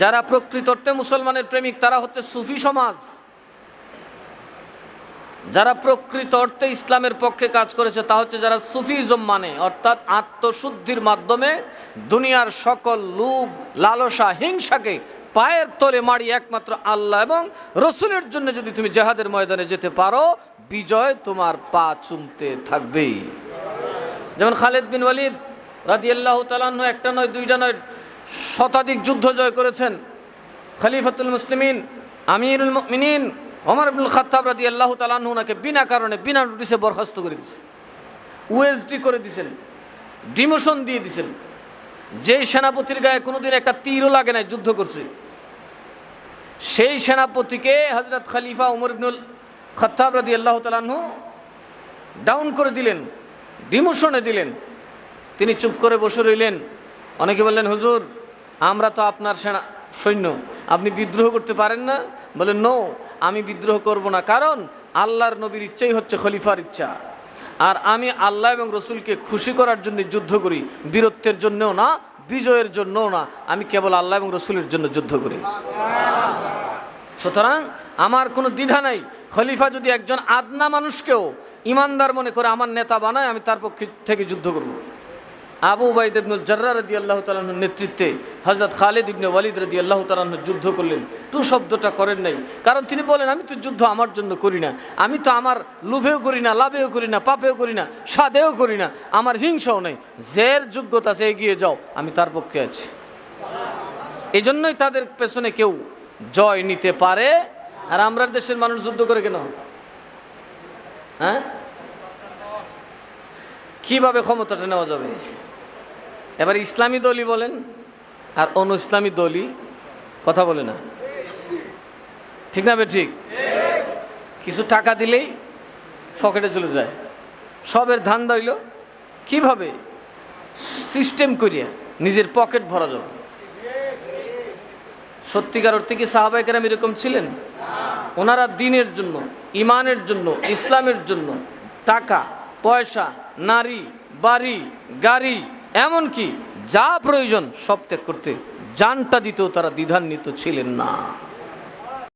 যারা প্রকৃত অর্থে মুসলমানের প্রেমিক, তারা হচ্ছে সুফি সমাজ। যারা প্রকৃত অর্থে ইসলামের পক্ষে কাজ করেছে, তা হচ্ছে যারা সুফিজম মানে অর্থাৎ আত্মশুদ্ধির মাধ্যমে দুনিয়ার সকল লুভ, লালসা, হিংসাকে পায়ের তলে মারি একমাত্র আল্লাহ এবং রসুলের জন্য যদি তুমি জেহাদের ময়দানে যেতে পারো, বিজয় তোমার পা চুমতে থাকবেই। যেমন খালেদ বিন ওয়ালিদ রাজি আল্লাহ তালান্ন একটা নয়, দুইটা নয় শতাধিক যুদ্ধ জয় করেছেন। খলিফাতুল মুসলিমিন, আমিরুল মিনিন ওমর আব্দুল খাত্তাব রাজি আল্লাহ তালান্ন ওনাকে বিনা কারণে, বিনা নোটিশে বরখাস্ত করে দিয়েছে ওএসডি করে দিয়েছেন। ডিমোশন দিয়ে দিয়েছেন। যেই সেনাপতির গায়ে কোনোদিন একটা তীরও লাগে নাই যুদ্ধ করছে। সেই সেনাপতিকে হজরত খলিফা উমর ইবনুল খত্তাব রাদি আল্লাহ তালাহু ডাউন করে দিলেন ডিমোশনে দিলেন। তিনি চুপ করে বসে রইলেন। অনেকে বললেন, হুজুর আমরা তো আপনার সেনা, সৈন্য। আপনি বিদ্রোহ করতে পারেন না? বলেন নো আমি বিদ্রোহ করব না। কারণ আল্লাহর নবীর ইচ্ছাই হচ্ছে খলিফার ইচ্ছা। আর আমি আল্লাহ এবং রসুলকে খুশি করার জন্য যুদ্ধ করি। বীরত্বের জন্যও না, বিজয়ের জন্যও না। আমি কেবল আল্লাহ এবং রসুলের জন্য যুদ্ধ করি। সুতরাং আমার কোনো দ্বিধা নাই। খলিফা যদি একজন আদনা মানুষকেও ইমানদার মনে করে আমার নেতা বানায়, আমি তার পক্ষে থেকে যুদ্ধ করব। আবু উবাইদ ইবনুল জার্রা রদি আল্লাহ তালাহর নেতৃত্বে হজরত খালিদ ইবনে ওয়ালিদ রদি আল্লাহ তালাহ যুদ্ধ করলেন। টু শব্দটা করেন নাই। কারণ তিনি বলেন, আমি তো যুদ্ধ আমার জন্য করি না। আমি তো আমার লোভেও করি না, লাভেও করি না, পাপেও করি না সাদেও করি না। আমার হিংসাও নেই। জের যোগ্যতা সে এগিয়ে যাও, আমি তার পক্ষে আছি। এই জন্যই তাদের পেছনে কেউ জয় নিতে পারে। আর আমরা দেশের মানুষ যুদ্ধ করে কেন? হ্যাঁ? কীভাবে ক্ষমতাটা নেওয়া যাবে? এবার ইসলামী দলই বলেন আর অন ইসলামী দলই কথা বলে না। ঠিক না ঠিক? কিছু টাকা দিলেই পকেটে চলে যায়। সবের ধান দইল কীভাবে? সিস্টেম করিয়া নিজের পকেট ভরা যাবে। সত্যিকার অর্থে কি সাহাবাই কেরাম এরকম ছিলেন? ওনারা দিনের জন্য ইমানের জন্য, ইসলামের জন্য টাকা, পয়সা, নারী, বাড়ি, গাড়ি এমনকি যা প্রয়োজন সব ত্যাগ করতে জানটা দিতেও তারা দ্বিধান্বিত ছিলেন না।